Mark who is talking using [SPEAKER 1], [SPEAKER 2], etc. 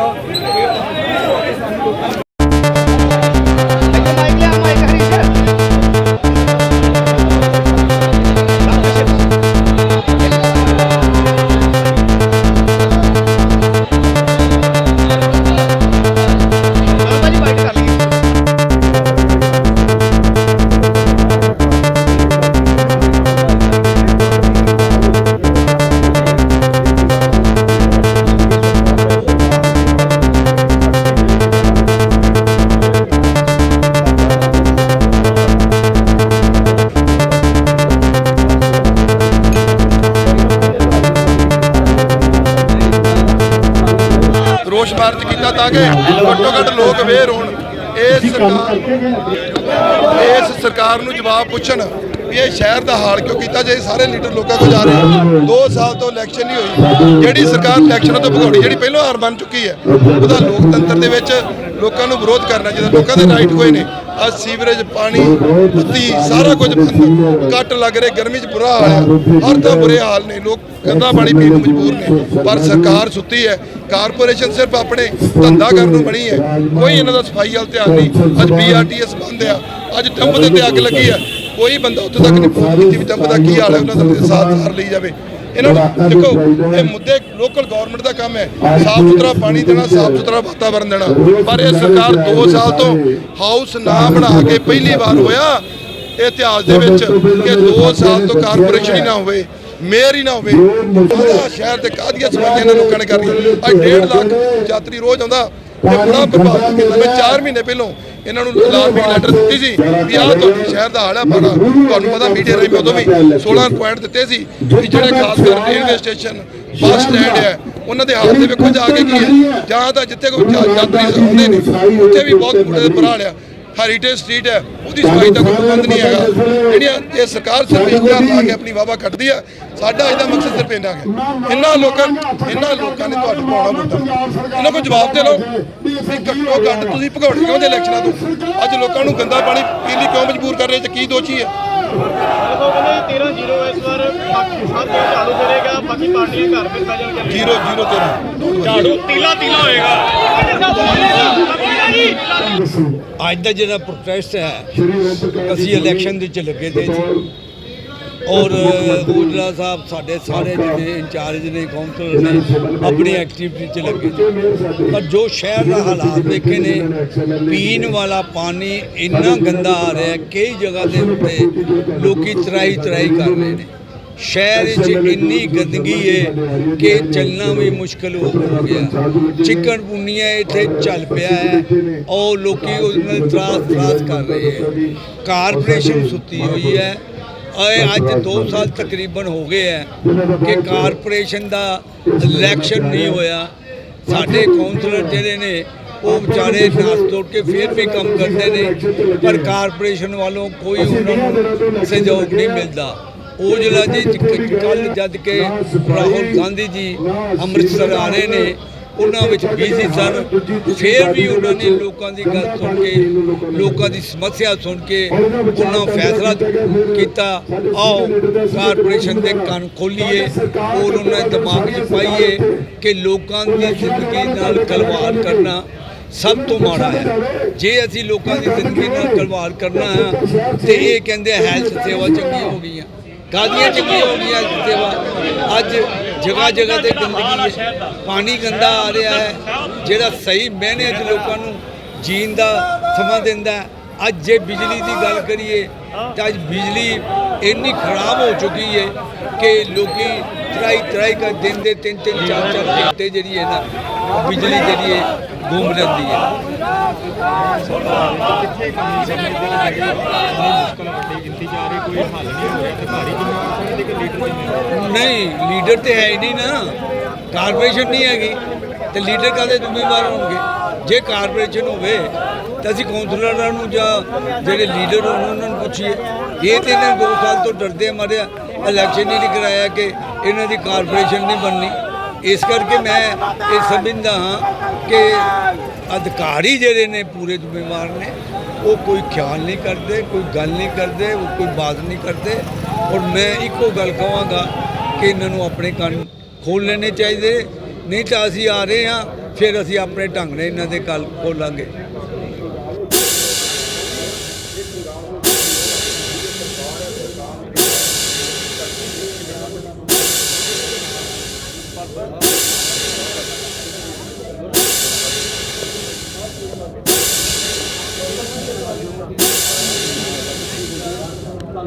[SPEAKER 1] 감사합니다. ਤਾਂ ਕਿ ਘੱਟੋ ਘੱਟ ਲੋਕ ਅਵੇਅਰ ਹੋਣ। ਇਸ ਸਰਕਾਰ ਇਸ ਸਰਕਾਰ ਨੂੰ ਜਵਾਬ ਪੁੱਛਣ ਵੀ ਇਹ ਸ਼ਹਿਰ ਦਾ ਹਾਲ ਕਿਉਂ ਕੀਤਾ ਜੇ ਸਾਰੇ ਲੀਡਰ ਲੋਕਾਂ ਕੋਲ ਜਾ ਰਹੇ 2 ਸਾਲ ਤੋਂ ਇਲੈਕਸ਼ਨ ਨਹੀਂ ਹੋਈ। ਜਿਹੜੀ ਸਰਕਾਰ ਇਲੈਕਸ਼ਨਾਂ ਤੋਂ ਭਗੌੜੀ ਜਿਹੜੀ ਪਹਿਲਾਂ ਹਾਰ ਬਣ ਚੁੱਕੀ ਹੈ ਉਹਦਾ ਲੋਕਤੰਤਰ ਦੇ ਵਿੱਚ ਲੋਕਾਂ ਨੂੰ ਵਿਰੋਧ ਕਰਨਾ ਚਾਹੀਦਾ ਲੋਕਾਂ ਦੇ ਰਾਈਟ ਹੋਏ ਨੇ ਆ ਸੀਵਰੇਜ, ਪਾਣੀ ਬੱਤੀ ਸਾਰਾ ਕੁਝ ਕੱਟ ਲੱਗ ਰਹੇ, ਗਰਮੀ 'ਚ ਬੁਰਾ ਹਾਲ ਹੈ ਹਰ ਤਾਂ ਬੁਰੇ ਹਾਲ ਨੇ, ਲੋਕ ਗੰਦਾ ਪਾਣੀ ਪੀਣ ਨੂੰ ਮਜਬੂਰ ਨੇ। ਪਰ ਸਰਕਾਰ ਸੁੱਤੀ ਹੈ, ਕਾਰਪੋਰੇਸ਼ਨ ਸਿਰਫ ਆਪਣੇ ਧੰਦਾ ਕਰਨ ਨੂੰ ਬਣੀ ਹੈ। ਕੋਈ ਇਹਨਾਂ ਦਾ ਸਫ਼ਾਈ ਵੱਲ ਧਿਆਨ ਨਹੀਂ। ਅੱਜ ਬੀਆਰਟੀਐਸ ਬੰਦ ਆ, ਅੱਜ ਟੰਬ ਦੇ ਤੇ ਅੱਗ ਲੱਗੀ ਆ ਕੋਈ ਬੰਦਾ ਉੱਥੇ ਤੱਕ ਨਹੀਂ ਪਹੁੰਚ ਕੀਤੀ ਵੀ ਟੰਬ ਦਾ ਕੀ ਹਾਲ ਹੈ, ਉਹਨਾਂ ਦਾ ਸਾਥ ਸਾਰ ਲਈ ਜਾਵੇ। ਇਹਨਾਂ ਨੂੰ ਦੇਖੋ ਇਹ ਮੁੱਦੇ ਲੋਕਲ ਗਵਰਨਮੈਂਟ ਦਾ ਕੰਮ ਹੈ। ਸਾਫ਼ ਸੁਥਰਾ ਪਾਣੀ ਦੇਣਾ ਸਾਫ਼ ਸੁਥਰਾ ਵਾਤਾਵਰਨ ਦੇਣਾ। ਪਰ ਇਹ ਸਰਕਾਰ 2 ਸਾਲ ਤੋਂ ਹਾਊਸ ਨਾ ਬਣਾ ਕੇ ਪਹਿਲੀ ਵਾਰ ਹੋਇਆ। ਇਤਿਹਾਸ ਦੇ ਵਿੱਚ ਕਿ 2 ਸਾਲ ਤੋਂ ਕਾਰਪੋਰੇਸ਼ਨ ਹੀ ਨਾ ਹੋਵੇ ਮੇਅਰ ਹੀ ਨਾ ਹੋਵੇ ਕਾਹਦਾ ਸ਼ਹਿਰ ਤੇ ਕਾਹਦੀਆਂ ਸਫਾਈਆਂ ਇਹਨਾਂ ਲੋਕਾਂ ਨੇ ਕਰਨੀਆਂ। ਅੱਜ 1.5 ਲੱਖ ਯਾਤਰੀ ਰੋਜ਼ ਆਉਂਦਾ। ਇਹ ਬੜਾ ਪ੍ਰਭਾਵਿਤ ਕੀਤਾ ਮੈਂ 4 ਮਹੀਨੇ ਪਹਿਲਾਂ ਇਹਨਾਂ ਨੂੰ ਅਲਾਰਮਿੰਗ ਲੈਟਰ ਦਿੱਤੀ ਸੀ ਵੀ ਆਹ ਤੁਹਾਡੇ ਸ਼ਹਿਰ ਦਾ ਹਾਲ ਹੈ ਤੁਹਾਨੂੰ ਪਤਾ ਮੀਡੀਆ ਰਾਹੀਂ ਉਦੋਂ ਵੀ 16 ਪੁਆਇੰਟ ਦਿੱਤੇ ਸੀ ਵੀ ਜਿਹੜੇ ਖਾਸ ਕਰ ਰੇਲਵੇ ਸਟੇਸ਼ਨ ਬੱਸ ਸਟੈਂਡ ਹੈ ਉਹਨਾਂ ਦੇ ਹਾਲ ਦੇ ਵੇਖੋ ਜਾ ਕੇ ਕੀ ਹੈ। ਜਾਂ ਤਾਂ ਜਿੱਥੇ ਕੋਈ ਯਾਤਰੀ ਆਉਂਦੇ ਨੇ ਉੱਥੇ ਵੀ ਬਹੁਤ ਬੁਰੇ ਬੁਰਾ ਹਾਲ ਆ ਹੈਰੀਟੇਜ ਸਟਰੀਟ ਹੈ ਉਹਦੀ ਸਫ਼ਾਈ ਦਾ ਕੋਈ ਪ੍ਰਬੰਧ ਨਹੀਂ ਹੈਗਾ। ਜਿਹੜੀਆਂ ਇਹ ਸਰਕਾਰ ਸਿਰਫ ਇਸ਼ਤਿਹਾਰ ਲਾ ਕੇ ਆਪਣੀ ਵਾਵਾ ਕੱਢਦੀ ਆ ਸਾਡਾ ਇਹਦਾ ਮਕਸਦ ਸਿਰਫ ਇੰਨਾ ਹੈ। ਇਹਨਾਂ ਲੋਕਾਂ ਇਹਨਾਂ ਲੋਕਾਂ ਨੇ ਤੁਹਾਨੂੰ ਪਾਉਣਾ ਵੋਟਾਂ ਇਹਨਾਂ ਕੋਲ ਜਵਾਬ ਦੇ ਲਓ। ਵੀ ਘੱਟੋ ਘੱਟ ਤੁਸੀਂ ਭਗੌੜੇ ਕਿਉਂ ਦੇ ਇਲੈਕਸ਼ਨਾਂ ਤੋਂ? ਅੱਜ ਲੋਕਾਂ ਨੂੰ ਗੰਦਾ ਪਾਣੀ ਪੀਣ ਲਈ ਕਿਉਂ ਮਜਬੂਰ ਕਰ ਰਹੇ? ਤੇ ਕੀ ਦੋਸ਼ੀ ਹੈ?
[SPEAKER 2] ਉਹ ਕਹਿੰਦੇ 13 0 ਇਸ ਵਾਰ ਬਾਕੀ ਸਭ ਕੁਝ ਝਾੜੂ ਕਰੇਗਾ ਬਾਕੀ ਪਾਰਟੀਆਂ ਘਰ ਫਿਰ ਪੈ ਜਾਣਗੀਆਂ
[SPEAKER 1] ਜ਼ੀਰੋ ਜ਼ੀਰੋ ਤੇਰਾ।
[SPEAKER 2] ਝਾੜੂ ਤੀਲਾ ਤੀਲਾ ਹੋਏਗਾ।
[SPEAKER 3] ਅੱਜ ਦਾ ਜਿਹੜਾ ਪ੍ਰੋਟੈਸਟ ਹੈ ਅਸੀਂ ਇਲੈਕਸ਼ਨ ਦੇ ਚ ਲੱਗੇ ਤੇ ਔਰ ਗੋਜਲਾ ਸਾਹਿਬ ਸਾਡੇ ਸਾਰੇ ਜਿਹੜੇ ਇੰਚਾਰਜ ਨੇ ਕਾਉਂਸਲਰ ਨੇ ਆਪਣੀ ਐਕਟੀਵਿਟੀ ਚ ਲੱਗੇ ਪਰ ਜੋ ਸ਼ਹਿਰ ਦਾ ਹਾਲਾਤ ਦੇਖੇ ਨੇ ਪੀਣ ਵਾਲਾ ਪਾਣੀ ਇੰਨਾ ਗੰਦਾ ਆ ਰਿਹਾ ਕਈ ਜਗ੍ਹਾ ਦੇ ਉੱਤੇ ਲੋਕੀ ਤਰਾਈ ਤਰਾਈ ਕਰ ਰਹੇ ਨੇ। ਸ਼ਹਿਰ ਵਿੱਚ ਇੰਨੀ ਗੰਦਗੀ ਹੈ ਕਿ ਚੱਲਣਾ ਵੀ ਮੁਸ਼ਕਲ ਹੋ ਗਿਆ। ਚਿਕਨ ਪੁੰਨੀਆ ਇੱਥੇ ਚੱਲ ਪਿਆ ਹੈ। ਔਰ ਲੋਕੀ ਉਹਦੇ ਨਾਲ ਤਰਾਸ ਤਰਾਸ ਕਰ ਰਹੇ ਹੈ। ਕਾਰਪੋਰੇਸ਼ਨ ਸੁੱਤੀ ਹੋਈ ਹੈ। ਇਹ ਅੱਜ 2 ਸਾਲ ਤਕਰੀਬਨ ਹੋ ਗਏ ਹੈ ਕਿ ਕਾਰਪੋਰੇਸ਼ਨ ਦਾ ਇਲੈਕਸ਼ਨ ਨਹੀਂ ਹੋਇਆ। ਸਾਡੇ ਕਾਉਂਸਲਰ ਜਿਹੜੇ ਨੇ ਉਹ ਵਿਚਾਰੇ ਨਾਸ ਤੋੜ ਕੇ ਫਿਰ ਵੀ ਕੰਮ ਕਰਦੇ ਨੇ। ਪਰ ਕਾਰਪੋਰੇਸ਼ਨ ਵੱਲੋਂ ਕੋਈ ਉਹਨਾਂ ਨੂੰ ਸਹਿਯੋਗ ਨਹੀਂ ਮਿਲਦਾ। ਉਹ ਜਿਹੜਾ ਜੀ ਕੱਲ ਜਦ ਕੇ ਰਾਹੁਲ ਗਾਂਧੀ ਜੀ ਅੰਮ੍ਰਿਤਸਰ ਆ ਰਹੇ ਨੇ, ਉਹਨਾਂ ਵਿੱਚ ਬੀਸੀ ਸਨ। ਫਿਰ ਵੀ ਉਹਨਾਂ ਨੇ ਲੋਕਾਂ ਦੀ ਗੱਲ ਸੁਣ ਕੇ, ਲੋਕਾਂ ਦੀ ਸਮੱਸਿਆ ਸੁਣ ਕੇ ਉਹਨਾਂ ਫੈਸਲਾ ਕੀਤਾ। ਆਓ, ਕਾਰਪੋਰੇਸ਼ਨ ਦੇ ਕੰਨ ਖੋਲੀਏ ਔਰ ਉਹਨਾਂ ਦੇ ਦਿਮਾਗ 'ਚ ਪਾਈਏ ਕਿ ਲੋਕਾਂ ਦੀ ਜ਼ਿੰਦਗੀ ਨਾਲ ਖਲਵਾੜ ਕਰਨਾ ਸਭ ਤੋਂ ਮਾੜਾ ਹੈ। ਜੇ ਅਸੀਂ ਲੋਕਾਂ ਦੀ ਜ਼ਿੰਦਗੀ ਨਾਲ ਖਲਵਾੜ ਕਰਨਾ ਹੈ, ਤੇ ਇਹ ਕਹਿੰਦੇ ਹੈਲਥ ਸੇਵਾ ਚੰਗੀ ਹੋ ਗਈਆਂ। ਗਾਲੀਆਂ 'ਚ ਕੀ ਹੋ ਗਈਆਂ health ਸੇਵਾ ਅੱਜ ਜਗ੍ਹਾ ਜਗ੍ਹਾ ਤੇ ਗੰਦਗੀ ਹੈ। ਪਾਣੀ ਗੰਦਾ ਆ ਰਿਹਾ ਹੈ। ਜਿਹੜਾ ਸਹੀ ਮੈਨੇ ਚ ਲੋਕਾਂ ਨੂੰ ਜੀਣ ਦਾ ਸਮਾਂ ਦਿੰਦਾ ਅੱਜ ਜੇ ਬਿਜਲੀ ਦੀ ਗੱਲ ਕਰੀਏ, ਤਾਂ ਅੱਜ ਬਿਜਲੀ ਇੰਨੀ ਖਰਾਬ ਹੋ ਚੁੱਕੀ ਹੈ ਕਿ ਲੋਕੀ ਟਰਾਈ ਟਰਾਈ ਕਰ ਦਿਨ ਦੇ ਤਿੰਨ ਤਿੰਨ ਚਾਰ ਚਾਰ ਘੰਟੇ ਜਿਹੜੀ ਹੈ ਨਾ ਬਿਜਲੀ ਜਿਹੜੀ ਹੈ ਗੁੰਮ ਜਾਂਦੀ ਹੈ।
[SPEAKER 2] ਕਿੱਥੇ ਕਮੀ ਸਮੇਂ ਦੇ ਵਿੱਚ ਮੁਸ਼ਕਲ ਵੱਡੀ ਗਿਣਤੀ ਜਾ ਰਹੀ ਕੋਈ ਹੱਲ ਨਹੀਂ ਹੋ ਰਿਹਾ ਤੇ ਭਾਰੀ ਜਿੰਨੀ ਸਮਝਦੇ ਲੀਡਰ ਜਿੰਨੇ
[SPEAKER 3] ਨਹੀਂ ਲੀਡਰ ਤੇ ਹੈ ਹੀ ਨਹੀਂ ਨਾ। ਕਾਰਪੋਰੇਸ਼ਨ ਨਹੀਂ ਹੈਗੀ। ਤੇ ਲੀਡਰ ਕਾਦੇ ਜ਼ਿੰਮੇਵਾਰ ਹੋਣਗੇ? ਜੇ ਕਾਰਪੋਰੇਸ਼ਨ ਹੋਵੇ, ਤਾਂ ਅਸੀਂ ਕੌਂਸਲਰਾਂ ਨੂੰ ਜਾਂ ਜਿਹੜੇ ਲੀਡਰ ਹੋਣ, ਉਹਨਾਂ ਨੂੰ ਪੁੱਛੀਏ। ਇਹ ਤੇ ਇਹਨਾਂ ਦੋ ਸਾਲ ਤੋਂ ਡਰਦੇ ਮਾਰਿਆ। ਇਲੈਕਸ਼ਨ ਹੀ ਨਹੀਂ ਕਰਾਇਆ ਕਿ ਇਹਨਾਂ ਦੀ ਕਾਰਪੋਰੇਸ਼ਨ ਨਹੀਂ ਬਣਨੀ। ਇਸ ਕਰਕੇ ਮੈਂ ਇਹ ਸਮਝਦਾ ਹਾਂ ਕਿ ਅਧਿਕਾਰੀ ਜਿਹੜੇ ਨੇ ਪੂਰੇ ਜ਼ਿੰਮੇਵਾਰ ਨੇ, ਉਹ ਕੋਈ ਖਿਆਲ ਨਹੀਂ ਕਰਦੇ, ਕੋਈ ਗੱਲ ਨਹੀਂ ਕਰਦੇ, ਉਹ ਕੋਈ ਬਾਤ ਨਹੀਂ ਕਰਦੇ। ਔਰ ਮੈਂ ਇੱਕੋ ਗੱਲ ਕਹਾਂਗਾ ਕਿ ਇਹਨਾਂ ਨੂੰ ਆਪਣੇ ਕੰਨ ਖੋਲ ਲੈਣੇ ਚਾਹੀਦੇ। ਨਹੀਂ ਤਾਂ ਅਸੀਂ ਆ ਰਹੇ ਹਾਂ, ਫਿਰ ਅਸੀਂ ਆਪਣੇ ਢੰਗ ਨਾਲ ਇਹਨਾਂ ਦੇ ਕੱਲ ਖੋਲਾਂਗੇ।